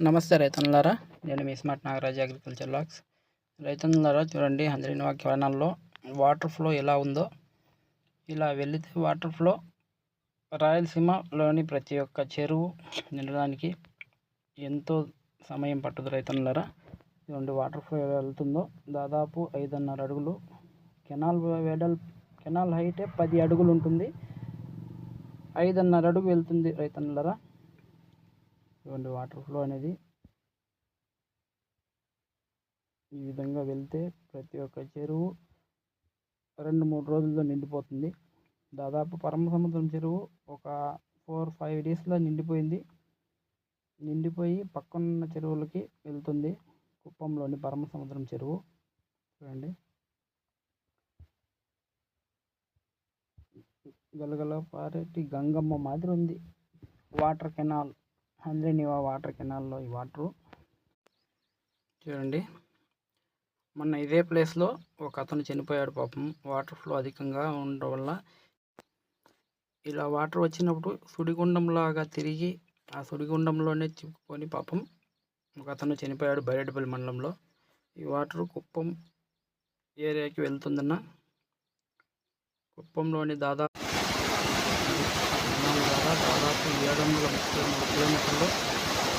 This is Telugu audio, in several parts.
నమస్తే రైతన్లారా నేను మీ స్మార్ట్ నాగరాజ్ అగ్రికల్చర్ లాక్స్ రైతన్లారా చూడండి హంద్రీనవా కిరణాల్లో వాటర్ ఫ్లో ఎలా ఉందో. ఇలా వెళితే వాటర్ ఫ్లో రాయలసీమలోని ప్రతి ఒక్క చెరువు నిండడానికి ఎంతో సమయం పట్టుదు రైతన్లారా చూడండి వాటర్ ఫ్లో ఎలా వెళ్తుందో. దాదాపు ఐదున్నర అడుగులు. కెనాల్ వెడల్ కెనాల్ హైటే పది అడుగులు ఉంటుంది. ఐదున్నర అడుగు వెళ్తుంది రైతన్లరా చూడండి వాటర్ ఫ్లో అనేది ఈ విధంగా వెళ్తే ప్రతి ఒక్క చెరువు రెండు మూడు రోజుల్లో నిండిపోతుంది. దాదాపు పరమ సముద్రం చెరువు ఒక ఫోర్ ఫైవ్ డేస్లో నిండిపోయింది. నిండిపోయి పక్కనున్న చెరువులకి వెళ్తుంది. కుప్పంలోని పరమ సముద్రం చెరువు. చూడండి. గలగల పారేటి గంగమ్మ మాదిరి ఉంది. వాటర్ కెనాల్ హంద్రీనివా వాటర్ కెనాల్లో ఈ వాటరు. చూడండి. మొన్న ఇదే ప్లేస్లో ఒక అతను చనిపోయాడు పాపం. వాటర్ ఫ్లో అధికంగా ఉండడం వల్ల ఇలా వాటర్ వచ్చినప్పుడు సుడిగుండంలాగా తిరిగి ఆ సుడిగుండంలోనే చిక్కుకొని పాపం ఒక అతను చనిపోయాడు బైరెడ్డిపల్లి మండలంలో. ఈ వాటర్ కుప్పం ఏరియాకి వెళ్తుందన్న కుప్పంలోని దాదాపు ఏడు వందల ముప్పై మూడు కిలోమీటర్లు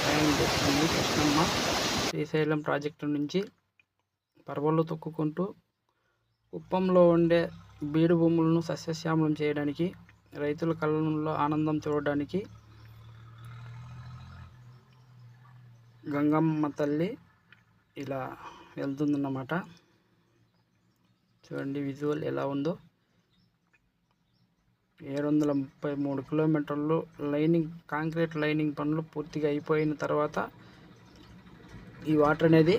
ప్రయాణం చేస్తుంది కృష్ణమ్మ. శ్రీశైలం ప్రాజెక్టు నుంచి పర్వళ్ళు తొక్కుకుంటూ కుప్పంలో ఉండే బీడు భూములను సస్యశ్యామలం చేయడానికి రైతుల కళ్ళలో ఆనందం చూడడానికి గంగమ్మ తల్లి ఇలా వెళ్తుందన్నమాట. చూడండి విజువల్ ఎలా ఉందో. ఏడు వందల ముప్పై మూడు కిలోమీటర్లు లైనింగ్ కాంక్రీట్ లైనింగ్ పనులు పూర్తిగా అయిపోయిన తర్వాత ఈ వాటర్ అనేది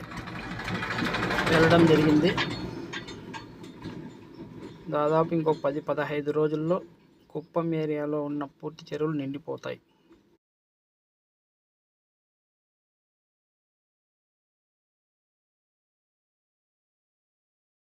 వెళ్ళడం జరిగింది. దాదాపు ఇంకో పది పదహైదు రోజుల్లో కుప్పం ఏరియాలో ఉన్న పూర్తి చెరువులు నిండిపోతాయి.